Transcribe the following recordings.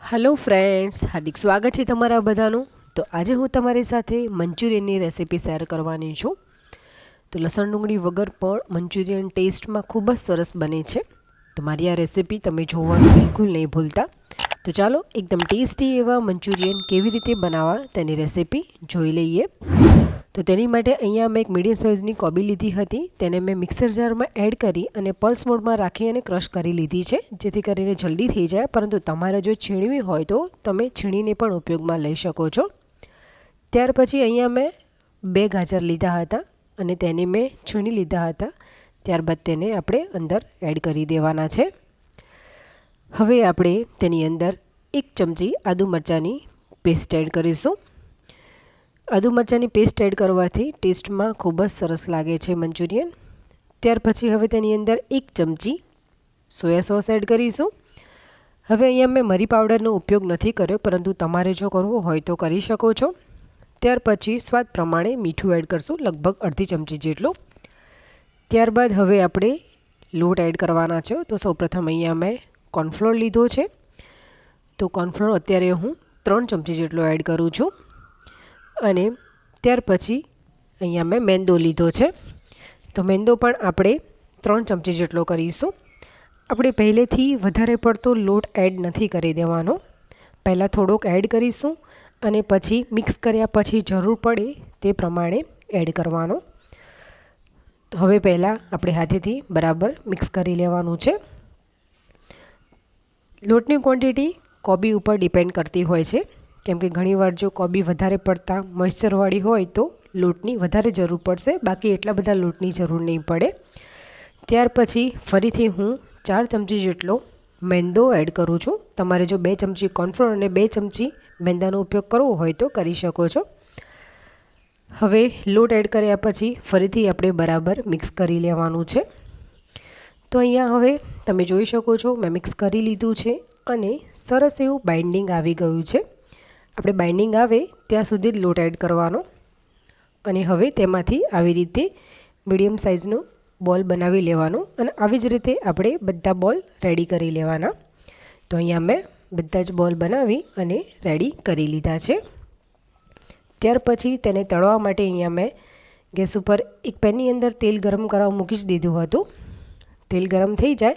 Hello friends હાર્દિક સ્વાગત છે તમારા બધાનું. તો આજે હું તમારી સાથે મંચુરિયનની રેસિપી શેર કરવાની છું. તો લસણ ડુંગળી વગર પણ મંચુરિયન ટેસ્ટમાં ખૂબ જ સરસ બને છે. તો મારી આ રેસિપી તમે જોવાનું બિલકુલ નહીં ભૂલતા. તો ચાલો એકદમ ટેસ્ટી એવા મંચુરિયન કેવી રીતે બનાવવા તેની રેસીપી જોઈ લઈએ. તો તેની માટે અહીંયા મેં એક મીડિયમ સાઇઝની કોબી લીધી હતી. તેને મેં મિક્સર જારમાં એડ કરી અને પલ્સ મોડમાં રાખી અને ક્રશ કરી લીધી છે, જેથી કરીને જલ્દી થઈ જાય. પરંતુ તમારે જો છીણવી હોય તો તમે છીણીને પણ ઉપયોગમાં લઈ શકો છો. ત્યાર પછી અહીંયા મેં બે ગાજર લીધા હતા અને તેને મેં છીણી લીધા હતા. ત્યારબાદ તેને આપણે અંદર એડ કરી દેવાના છે. હવે આપણે તેની અંદર એક ચમચી આદુ મરચાંની પેસ્ટ એડ કરીશું. આદુ મરચાંની પેસ્ટ એડ કરવાથી ટેસ્ટમાં ખૂબ જ સરસ લાગે છે મંચુરિયન. ત્યાર પછી હવે તેની અંદર એક ચમચી સોયા સોસ એડ કરીશું. હવે અહીંયા મેં મરી પાવડરનો ઉપયોગ નથી કર્યો, પરંતુ તમારે જો કરવો હોય તો કરી શકો છો. ત્યાર પછી સ્વાદ પ્રમાણે મીઠું એડ કરશું, લગભગ અડધી ચમચી જેટલું. ત્યારબાદ હવે આપણે લોટ એડ કરવાના છે, તો સૌપ્રથમ અહીંયા મેં કોર્નફ્લોર લીધો છે. તો કોર્નફ્લોર અત્યારે હું ત્રણ ચમચી જેટલો એડ કરું છું. અને ત્યાર પછી અહીંયા મેં મેંદો લીધો છે. તો મેંદો પણ આપણે ત્રણ ચમચી જેટલો કરીશું. આપણે પહેલેથી વધારે પડતો લોટ એડ નથી કરી દેવાનો. પહેલાં થોડોક એડ કરીશું અને પછી મિક્સ કર્યા પછી જરૂર પડે તે પ્રમાણે એડ કરવાનો. હવે પહેલાં આપણે હાથેથી બરાબર મિક્સ કરી લેવાનું છે. લોટની ક્વોન્ટિટી કોબી ઉપર ડિપેન્ડ કરતી હોય છે. કેમ કે ઘણીવાર જો કોબી વધારે પડતા મોઇશ્ચરવાળી હોય તો લોટની વધારે જરૂર પડશે. બાકી એટલા બધા લોટની જરૂર નહીં પડે. ત્યાર પછી ફરીથી હું ચાર ચમચી જેટલો મેંદો એડ કરું છું. તમારે જો બે ચમચી કોર્નફ્લોર અને બે ચમચી મેંદાનો ઉપયોગ કરવો હોય તો કરી શકો છો. હવે લોટ એડ કર્યા પછી ફરીથી આપણે બરાબર મિક્સ કરી લેવાનું છે. તો અહીંયા હવે તમે જોઈ શકો છો, મેં મિક્સ કરી લીધું છે અને સરસ એવું બાઇન્ડિંગ આવી ગયું છે. આપણે બાઇન્ડિંગ આવે, ત્યાં સુધી જ લોટ એડ કરવાનો. અને હવે તેમાંથી આવી રીતે મીડિયમ સાઇઝનો બોલ બનાવી લેવાનો અને આવી જ રીતે આપણે બધા બોલ રેડી કરી લેવાના. તો અહીંયા મેં બધા જ બોલ બનાવી અને રેડી કરી લીધા છે. ત્યાર પછી તેને તળવા માટે અહીંયા મેં ગેસ ઉપર એક પેનની અંદર તેલ ગરમ કરવા મૂકી જ દીધું હતું. તેલ ગરમ થઈ જાય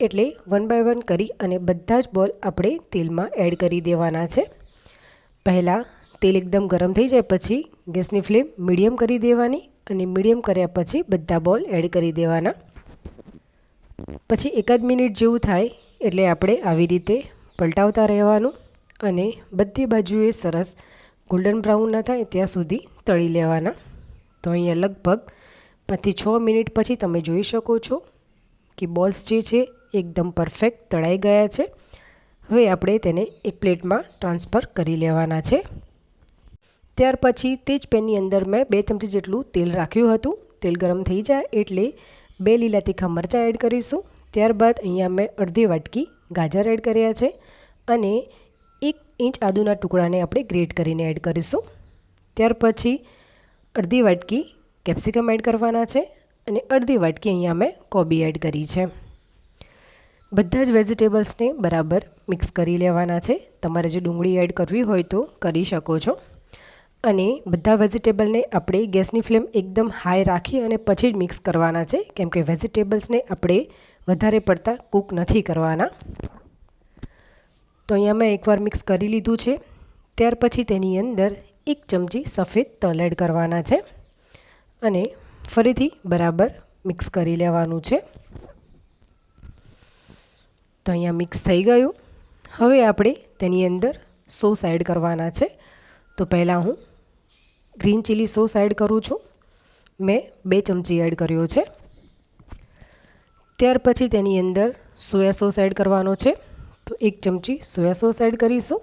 એટલે વન બાય વન કરી અને બધા જ બોલ આપણે તેલમાં એડ કરી દેવાના છે. પહેલાં તેલ એકદમ ગરમ થઈ જાય પછી ગેસની ફ્લેમ મીડિયમ કરી દેવાની અને મીડિયમ કર્યા પછી બધા બોલ એડ કરી દેવાના. પછી એકાદ મિનિટ જેવું થાય એટલે આપણે આવી રીતે પલટાવતા રહેવાનું અને બધી બાજુએ સરસ ગોલ્ડન બ્રાઉન ના થાય ત્યાં સુધી તળી લેવાના. તો અહીંયા લગભગ પાંચથી છ મિનિટ પછી તમે જોઈ શકો છો કે બોલ્સ જે છે એકદમ પરફેક્ટ તળાઈ ગયા છે. હવે આપણે તેને એક પ્લેટમાં ટ્રાન્સફર કરી લેવાના છે. ત્યાર પછી તે જ પેનની અંદર મેં બે ચમચી જેટલું તેલ રાખ્યું હતું. તેલ ગરમ થઈ જાય એટલે બે લીલા તીખા મરચાં એડ કરીશું. ત્યારબાદ અહીંયા મેં અડધી વાટકી ગાજર એડ કર્યા છે અને એક ઇંચ આદુના ટુકડાને આપણે ગ્રેટ કરીને એડ કરીશું. ત્યાર પછી અડધી વાટકી કેપ્સિકમ એડ કરવાના છે અને અડધી વાટકી અહીંયા મેં કોબી એડ કરી છે. બધા જ વેજીટેબલ્સને બરાબર મિક્સ કરી લેવાના છે. તમારે જે ડુંગળી એડ કરવી હોય તો કરી શકો છો. અને બધા વેજીટેબલને આપણે ગેસની ફ્લેમ એકદમ હાઈ રાખી અને પછી જ મિક્સ કરવાના છે. કેમ કે વેજીટેબલ્સને આપણે વધારે પડતા કૂક નથી કરવાના. તો અહીંયા મેં એકવાર મિક્સ કરી લીધું છે. ત્યાર પછી તેની અંદર એક ચમચી સફેદ તલ એડ કરવાના છે. અને ફરીથી બરાબર મિક્સ કરી લેવાનું છે. તો અહીંયા મિક્સ થઈ ગયું. હવે આપણે તેની અંદર સોસ એડ કરવાના છે. તો પહેલાં હું ગ્રીન ચીલી સોસ એડ કરું છું. મેં બે ચમચી એડ કર્યો છે. ત્યાર પછી તેની અંદર સોયા સોસ એડ કરવાનો છે. તો એક ચમચી સોયા સોસ એડ કરીશું.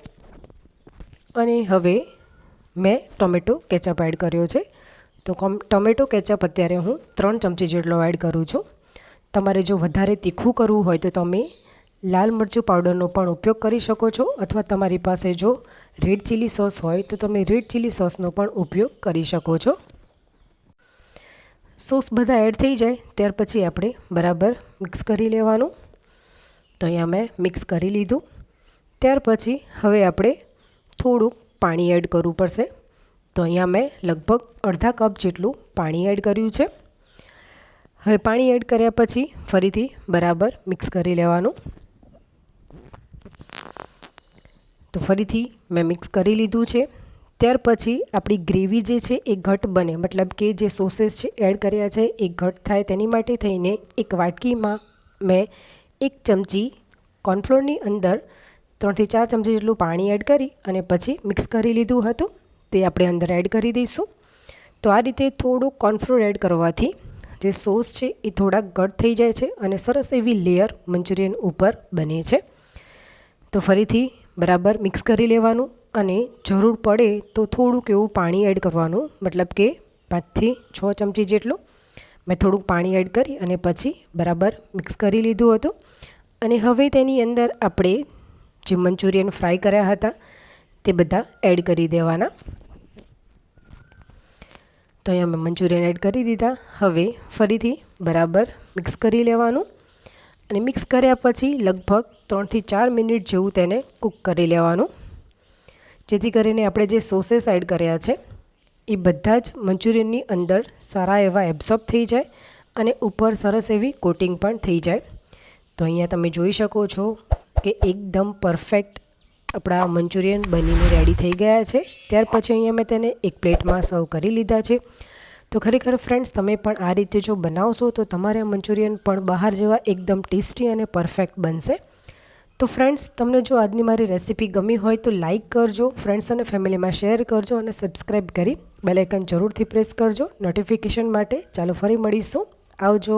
અને હવે મેં ટોમેટો કેચઅપ એડ કર્યો છે. તો ટોમેટો કેચઅપ અત્યારે હું ત્રણ ચમચી જેટલો એડ કરું છું. તમારે જો વધારે તીખું કરવું હોય તો તમે લાલ મરચું પાવડરનો પણ ઉપયોગ કરી શકો છો અથવા તમારી પાસે જો રેડ ચીલી સોસ હોય તો તમે રેડ ચીલી સોસનો પણ ઉપયોગ કરી શકો છો. સોસ બધા એડ થઈ જાય, ત્યાર પછી આપણે બરાબર મિક્સ કરી લેવાનું. તો અહીંયા મેં મિક્સ કરી લીધું. ત્યાર પછી હવે આપણે થોડુંક પાણી એડ કરવું પડશે. તો અહીંયા મેં લગભગ અડધા કપ જેટલું પાણી એડ કર્યું છે. હવે પાણી એડ કર્યા પછી ફરીથી બરાબર મિક્સ કરી લેવાનું. તો ફરીથી મેં મિક્સ કરી લીધું છે. ત્યાર પછી આપણી ગ્રેવી જે છે એ ઘટ બને. મતલબ કે જે સોસેસ છે, એડ કર્યા છે, એ ઘટ થાય તેની માટે થઈને એક વાટકીમાં મેં એક ચમચી કોર્નફ્લોરની અંદર ત્રણથી ચાર ચમચી જેટલું પાણી એડ કરી અને પછી મિક્સ કરી લીધું હતું. તે આપણે અંદર એડ કરી દઈશું. તો આ રીતે થોડું કોર્નફ્લોર એડ કરવાથી જે સોસ છે એ થોડાક ઘટ થઈ જાય છે અને સરસ એવી લેયર મંચુરિયન ઉપર બને છે. તો ફરીથી બરાબર મિક્સ કરી લેવાનું અને જરૂર પડે તો થોડુંક એવું પાણી એડ કરવાનું. મતલબ કે પાંચથી છ ચમચી જેટલું મેં થોડુંક પાણી એડ કરી અને પછી બરાબર મિક્સ કરી લીધું હતું. અને હવે તેની અંદર આપણે જે મંચુરિયન ફ્રાય કર્યા હતા તે બધા એડ કરી દેવાના. તો અહીંયા મેં મંચુરિયન એડ કરી દીધા. હવે ફરીથી બરાબર મિક્સ કરી લેવાનું. અને મિક્સ કર્યા પછી લગભગ ત્રણથી ચાર મિનિટ જેવું તેને કૂક કરી લેવાનું. જેથી કરીને આપણે જે સોસેસ એડ કર્યા છે, એ બધા જ મંચુરિયનની અંદર સારા એવા એબ્ઝોર્બ થઈ જાય અને ઉપર સરસ એવી કોટિંગ પણ થઈ જાય. તો અહીંયા તમે જોઈ શકો છો કે એકદમ પરફેક્ટ આપણા મંચુરિયન બનીને રેડી થઈ ગયા છે. ત્યાર પછી અહીંયા મેં તેને એક પ્લેટમાં સર્વ કરી લીધા છે. તો ખરેખર ફ્રેન્ડ્સ, તમે પણ આ રીતે જો બનાવશો તો તમારે મંચુરિયન પણ બહાર જેવા એકદમ ટેસ્ટી અને પરફેક્ટ બનશે. તો ફ્રેન્ડ્સ તમને જો આજની મારી રેસીપી ગમી હોય તો લાઇક કરજો. ફ્રેન્ડ્સ અને ફેમિલીમાં શેર કરજો અને સબસ્ક્રાઈબ કરી બેલાઇકન જરૂરથી પ્રેસ કરજો. નોટિફિકેશન માટે ચાલો ફરી મળીશું. આવજો.